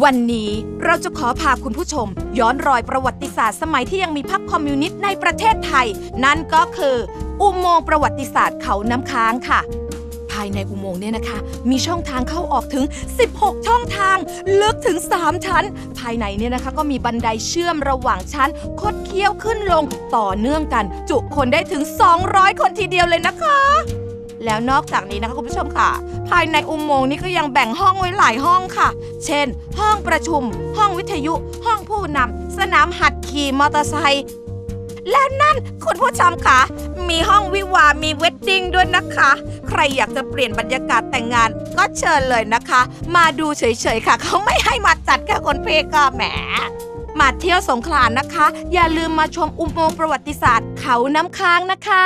วันนี้เราจะขอพาคุณผู้ชม ย้อนรอยประวัติศาสตร์สมัยที่ยังมีพรรคคอมมิวนิสต์ในประเทศไทย นั่นก็คือ อุโมงค์ประวัติศาสตร์เขาน้ำค้างค่ะ ภายในอุโมงค์เนี่ยนะคะ มีช่องทางเข้าออกถึง 16 ช่องทาง ลึกถึง 3 ชั้น ภายในเนี่ยนะคะ ก็มีบันไดเชื่อมระหว่างชั้น คดเคี้ยวขึ้นลงต่อเนื่องกัน จุคนได้ถึง 200 คนทีเดียวเลยนะคะแล้วนอกจากนี้นะคะคุณผู้ชมค่ะ ภายในอุโมงค์นี้ก็ยังแบ่งห้องไว้หลายห้องค่ะ เช่น ห้องประชุม ห้องวิทยุ ห้องผู้นำสนามหัดขี่มอเตอร์ไซค์และนั่นคุณผู้ชมค่ะมีห้องวิวามีเวดดิ้งด้วยนะคะ ใครอยากจะเปลี่ยนบรรยากาศแต่งงาน ก็เชิญเลยนะคะ มาดูเฉยๆค่ะ เขาไม่ให้มาจัดแค่คนเพก็แหมมาเที่ยวสงขลานะคะ อย่าลืมมาชมอุโมงค์ประวัติศาสตร์เขาน้ำค้างนะคะ